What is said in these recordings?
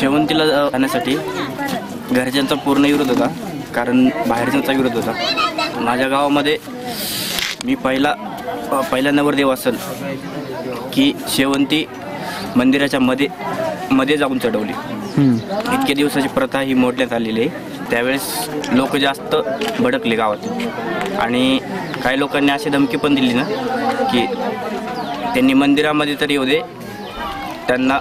जाण्यासाठी घरच्यांचा पूर्ण विरोध होता कारण बाहेरच्यांचा विरोध होता. माझ्या गावामध्ये मी पहिला पहिला नवरदेव असेल की शेवंती मंदिराच्या मध्ये मध्ये जाऊन चढवली. इतके दिवसाची प्रथा ही मोडण्यात आलेली आहे. त्यावेळेस लोक जास्त भडकले गावात. आणि काही लोकांनी अशी धमकी पण दिली ना की त्यांनी मंदिरामध्ये तरी येऊ दे. त्यांना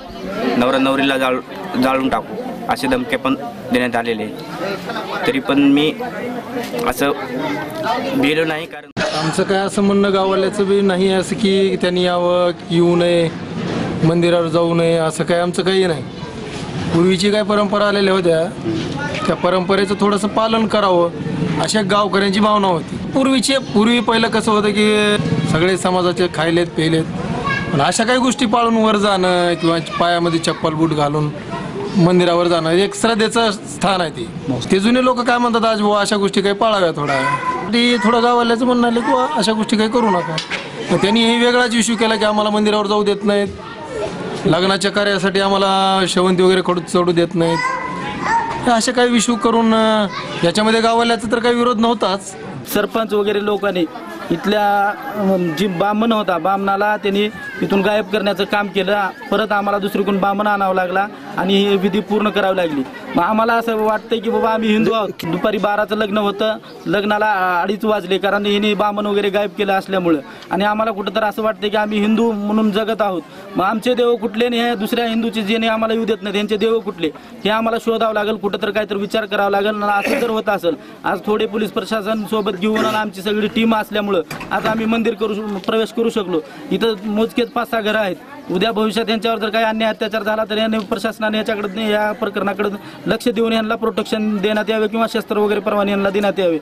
नवरा नवरीला जाळ जाळून टाकू असे धमके पण देण्यात आलेले तरी पण मी असं गेलो नाही कारण आमचं काय असं म्हणणं गाववाल्याचं बी नाही असं की त्यांनी यावं येऊ नये मंदिरावर जाऊ नये असं काय आमचं काही नाही. पूर्वीची काय परंपरा आलेल्या होत्या त्या परंपरेचं थोडंसं पालन करावं अशा गावकऱ्यांची भावना होती. पूर्वीचे पूर्वी पहिलं कसं होतं की सगळे समाजाचे खायलेत पेलेत पण अशा काही गोष्टी पाळून वर जाणं किंवा पायामध्ये चप्पल बूट घालून मंदिरावर जाणं एक श्रद्धेचं स्थान आहे ते. ते जुने लोक काय म्हणतात आज बुवा अशा गोष्टी काही पाळाव्या थोडा. ते थोडं गावाल्याचं म्हणणं आलं किंवा अशा गोष्टी काही करू नका. मग त्यांनी हे वेगळाच इश्यू केला की आम्हाला मंदिरावर जाऊ देत नाहीत. लग्नाच्या कार्यासाठी आम्हाला शेवंती वगैरे खडू चढू देत नाहीत. असे काही इश्यू करून याच्यामध्ये गावाल्याचा तर काही विरोध नव्हताच. सरपंच वगैरे लोकांनी इथल्या जी बामण होता बामणाला त्यांनी इथून गायब करण्याचं काम केलं. परत आम्हाला दुसरीकडून बामण आणावं लागला आणि ही विधी पूर्ण करावी लागली. मग आम्हाला असं वाटतंय की बाबा आम्ही हिंदू आहोत. दुपारी बाराचं लग्न होतं. लग्नाला अडीच वाजले कारण हिने बामण वगैरे गायब केलं असल्यामुळं. आणि आम्हाला कुठं तर असं वाटतं की आम्ही हिंदू म्हणून जगत आहोत. मग आमचे देव कुठले नाही हे दुसऱ्या हिंदूचे जे आम्हाला येऊ देत नाही त्यांचे देव कुठले? हे आम्हाला शोधावं लागेल. कुठं तर काहीतरी विचार करावा लागेल. असं जर होत असेल आज थोडे पोलीस प्रशासन सोबत घेऊन आणि आमची सगळी टीम असल्यामुळं आज आम्ही मंदिर करू प्रवेश करू शकलो. इथं मोजकेच पाच सहा घरं आहेत. उद्या भविष्यात यांच्यावर जर काही अन्याय अत्याचार झाला तर यांनी प्रशासनाने याच्याकडे या प्रकरणाकडे लक्ष देऊन यांना प्रोटेक्शन देण्यात यावे किंवा शस्त्र वगैरे परवाने यांना देण्यात यावे.